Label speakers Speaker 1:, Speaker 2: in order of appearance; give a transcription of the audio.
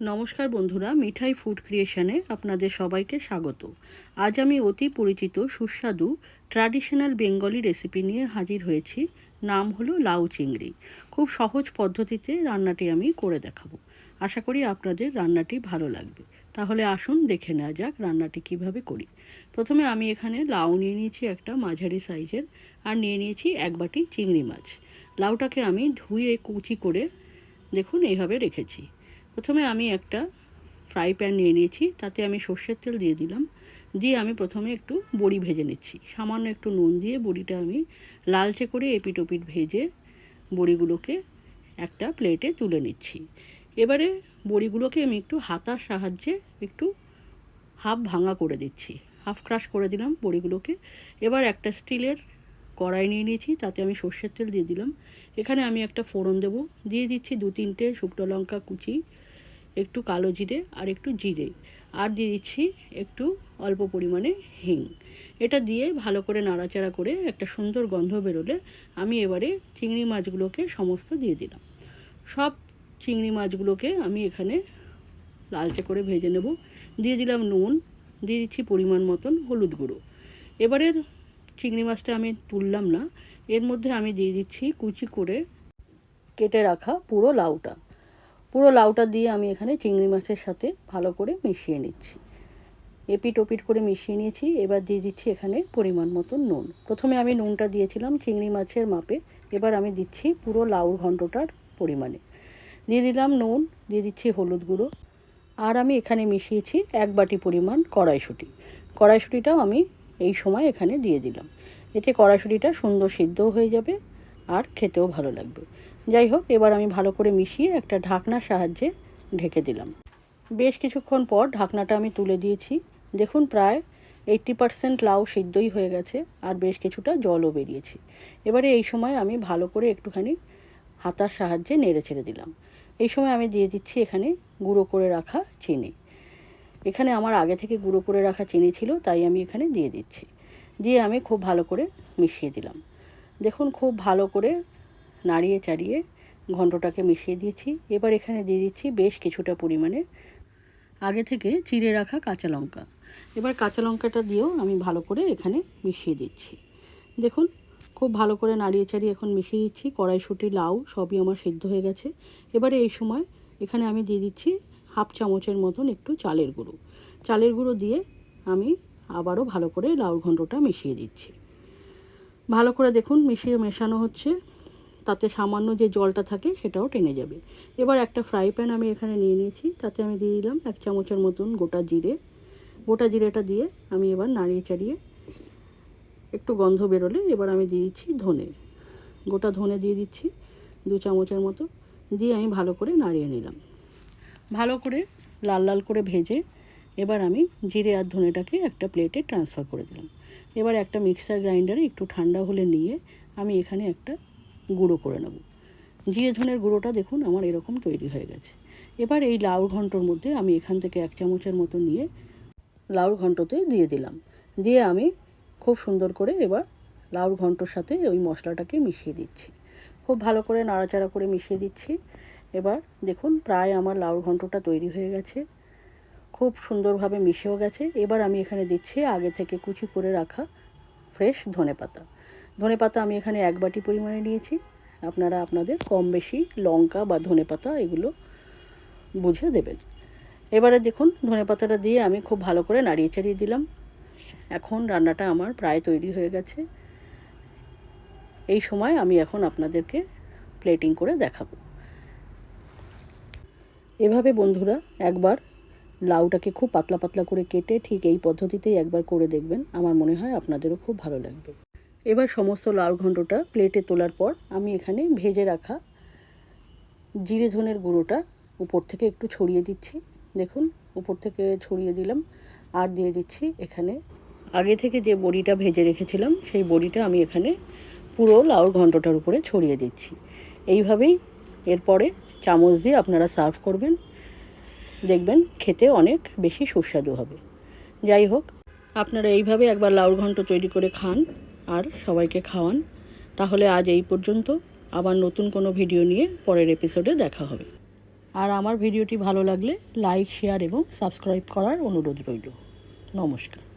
Speaker 1: নমস্কার বন্ধুরা, মিঠাই ফুড ক্রিয়েশনে আপনাদের সবাইকে স্বাগত। আজ আমি অতি পরিচিত, সুস্বাদু ট্র্যাডিশনাল বেঙ্গলি রেসিপি নিয়ে হাজির হয়েছি। নাম হলো লাউ চিংড়ি। খুব সহজ পদ্ধতিতে রান্নাটি আমি করে দেখাবো। আশা করি আপনাদের রান্নাটি ভালো লাগবে। তাহলে আসুন দেখে নেওয়া যাক রান্নাটি কীভাবে করি। প্রথমে আমি এখানে লাউ নিয়ে নিয়েছি একটা মাঝারি সাইজের, আর নিয়ে নিয়েছি এক বাটি চিংড়ি মাছ। লাউটাকে আমি ধুয়ে কুচি করে দেখুন, এইভাবে রেখেছি। প্রথমে আমি একটা ফ্রাই প্যান নিয়ে নিয়েছি, তাতে আমি সর্ষের তেল দিয়ে দিলাম। দিয়ে আমি প্রথমে একটু বড়ি ভেজে নিচ্ছি। সামান্য একটু নুন দিয়ে বড়িটা আমি লালচে করে এপিট ওপিট ভেজে বড়িগুলোকে একটা প্লেটে তুলে নিচ্ছি। এবারে বড়িগুলোকে আমি একটু হাতার সাহায্যে একটু হাফ ভাঙা করে দিচ্ছি। হাফ ক্রাশ করে দিলাম বড়িগুলোকে। এবার একটা স্টিলের কড়াই নিয়ে নিয়েছি, তাতে আমি সর্ষের তেল দিয়ে দিলাম। এখানে আমি একটা ফোড়ন দেব। দিয়ে দিচ্ছি দু তিনটে শুকনো লঙ্কা কুচি একটু কালো জিরে আর একটু জিরে। আর দিয়ে দিচ্ছি একটু অল্প পরিমাণে হিং। এটা দিয়ে ভালো করে নাড়াচাড়া করে একটা সুন্দর গন্ধ বেরোলে আমি এবারে চিংড়ি মাছগুলোকে সমস্ত দিয়ে দিলাম। সব চিংড়ি মাছগুলোকে আমি এখানে লালচে করে ভেজে নেব। দিয়ে দিলাম নুন, দিয়ে দিচ্ছি পরিমাণ মতন হলুদ গুঁড়ো। এবারের চিংড়ি মাছটা আমি তুললাম না। এর মধ্যে আমি দিয়ে দিচ্ছি কুচি করে কেটে রাখা পুরো লাউটা। পুরো লাউটা দিয়ে আমি এখানে চিংড়ি মাছের সাথে ভালো করে মিশিয়ে নিচ্ছি। এপিট ওপিট করে মিশিয়ে নিয়েছি। এবার দিয়ে দিচ্ছি এখানে পরিমাণ মতো নুন। প্রথমে আমি নুনটা দিয়েছিলাম চিংড়ি মাছের মাপে। এবার আমি দিচ্ছি পুরো লাউর ঘন্টটার পরিমাণে। দিয়ে দিলাম নুন, দিয়ে দিচ্ছি হলুদ গুঁড়ো। আর আমি এখানে মিশিয়েছি এক বাটি পরিমাণ কড়াইশুঁটি। কড়াইশুঁটিটাও আমি এই সময় এখানে দিয়ে দিলাম। এতে কড়াইশুঁটিটা সুন্দর সিদ্ধও হয়ে যাবে আর খেতেও ভালো লাগবে। যাই হোক এবার আমি ভালো করে মিশিয়ে একটা ঢাকনার সাহায্যে ঢেকে দিলাম। বেশ কিছুক্ষণ পর ঢাকনাটা আমি তুলে দিয়েছি। দেখুন, প্রায় এইট্টি পারসেন্ট লাউ সিদ্ধই হয়ে গেছে আর বেশ কিছুটা জলও বেরিয়েছে। এবারে এই সময় আমি ভালো করে একটুখানি হাতার সাহায্যে নেড়ে ছেড়ে দিলাম। এই সময় আমি দিয়ে দিচ্ছি এখানে গুঁড়ো করে রাখা চিনি। এখানে আমার আগে থেকে গুঁড়ো করে রাখা চিনি ছিল, তাই আমি এখানে দিয়ে দিচ্ছি। দিয়ে আমি খুব ভালো করে মিশিয়ে দিলাম। দেখুন, খুব ভালো করে নাড়িয়ে চাড়িয়ে ঘন্টটাকে মিশিয়ে দিয়েছি। এবার এখানে দিয়ে দিচ্ছি বেশ কিছুটা পরিমাণে আগে থেকে চিড়ে রাখা কাঁচা লঙ্কা। এবার কাঁচা লঙ্কাটা দিয়েও আমি ভালো করে এখানে মিশিয়ে দিচ্ছি। দেখুন, খুব ভালো করে নাড়িয়ে চাড়িয়ে এখন মিশিয়ে দিচ্ছি। কড়াইশুঁটি, লাউ সবই আমার সিদ্ধ হয়ে গেছে। এবারে এই সময় এখানে আমি দিয়ে দিচ্ছি হাফ চামচের মতন একটু চালের গুঁড়ো। চালের গুঁড়ো দিয়ে আমি আবারও ভালো করে লাউ ঘন্টটা মিশিয়ে দিচ্ছি। ভালো করে দেখুন মিশিয়ে মেশানো হচ্ছে। তাতে সামান্য যে জলটা থাকে সেটাও টেনে যাবে। এবার একটা ফ্রাই প্যান আমি এখানে নিয়ে নিয়েছি, তাতে আমি দিয়ে দিলাম এক চামচের মতন গোটা জিরে। গোটা জিরেটা দিয়ে আমি এবার নাড়িয়ে চাড়িয়ে একটু গন্ধ বেরোলে এবার আমি দিয়ে দিচ্ছি ধনে। গোটা ধনে দিয়ে দিচ্ছি দু চামচের মতো, দিয়ে আমি ভালো করে নাড়িয়ে নিলাম। ভালো করে লাল লাল করে ভেজে এবার আমি জিরে আর ধনেটাকে একটা প্লেটে ট্রান্সফার করে দিলাম। এবার একটা মিক্সার গ্রাইন্ডারে একটু ঠান্ডা হলে নিয়ে আমি এখানে একটা গুঁড়ো করে নেব। জিরে ধনের গুঁড়োটা দেখুন আমার এরকম তৈরি হয়ে গেছে। এবার এই লাউ ঘন্টর মধ্যে আমি এখান থেকে এক চামচের মতো নিয়ে লাউর ঘন্টতে দিয়ে দিলাম। দিয়ে আমি খুব সুন্দর করে এবার লাউর ঘন্টর সাথে ওই মশলাটাকে মিশিয়ে দিচ্ছি। খুব ভালো করে নাড়াচাড়া করে মিশিয়ে দিচ্ছি। এবার দেখুন প্রায় আমার লাউর ঘন্টটা তৈরি হয়ে গেছে। খুব সুন্দরভাবে মিশেও গেছে। এবার আমি এখানে দিচ্ছি আগে থেকে কুচি করে রাখা ফ্রেশ ধনে পাতা ধনে পাতা আমি এখানে এক বাটি পরিমাণে নিয়েছি। আপনারা আপনাদের কম বেশি লঙ্কা বা ধনে পাতা এগুলো বুঝে দেবেন। এবারে দেখুন ধনে পাতাটা দিয়ে আমি খুব ভালো করে নাড়িয়ে চাড়িয়ে দিলাম। এখন রান্নাটা আমার প্রায় তৈরি হয়ে গেছে। এই সময় আমি এখন আপনাদেরকে প্লেটিং করে দেখাবো। এভাবে বন্ধুরা একবার লাউটাকে খুব পাতলা পাতলা করে কেটে ঠিক এই পদ্ধতিতেই একবার করে দেখবেন। আমার মনে হয় আপনাদেরও খুব ভালো লাগবে। এবার সমস্ত লাউ ঘণ্টটা প্লেটে তোলার পর আমি এখানে ভেজে রাখা জিরে ধনের গুঁড়োটা উপর থেকে একটু ছড়িয়ে দিচ্ছি। দেখুন, উপর থেকে ছড়িয়ে দিলাম আর দিয়ে দিচ্ছি এখানে। আগে থেকে যে বড়িটা ভেজে রেখেছিলাম, সেই বড়িটা আমি এখানে পুরো লাউর ঘণ্টটার উপরে ছড়িয়ে দিচ্ছি। এইভাবেই এরপরে চামচ দিয়ে আপনারা সার্ভ করবেন। দেখবেন খেতে অনেক বেশি সুস্বাদু হবে। যাই হোক, আপনারা এইভাবে একবার লাউর ঘণ্ট তৈরি করে খান। আর সবাইকে খাওয়ান। তাহলে আজ এই পর্যন্ত। আবার নতুন কোনো ভিডিও নিয়ে পরের এপিসোডে দেখা হবে। আর আমার ভিডিওটি ভালো লাগলে লাইক শেয়ার এবং সাবস্ক্রাইব করার অনুরোধ রইল। নমস্কার।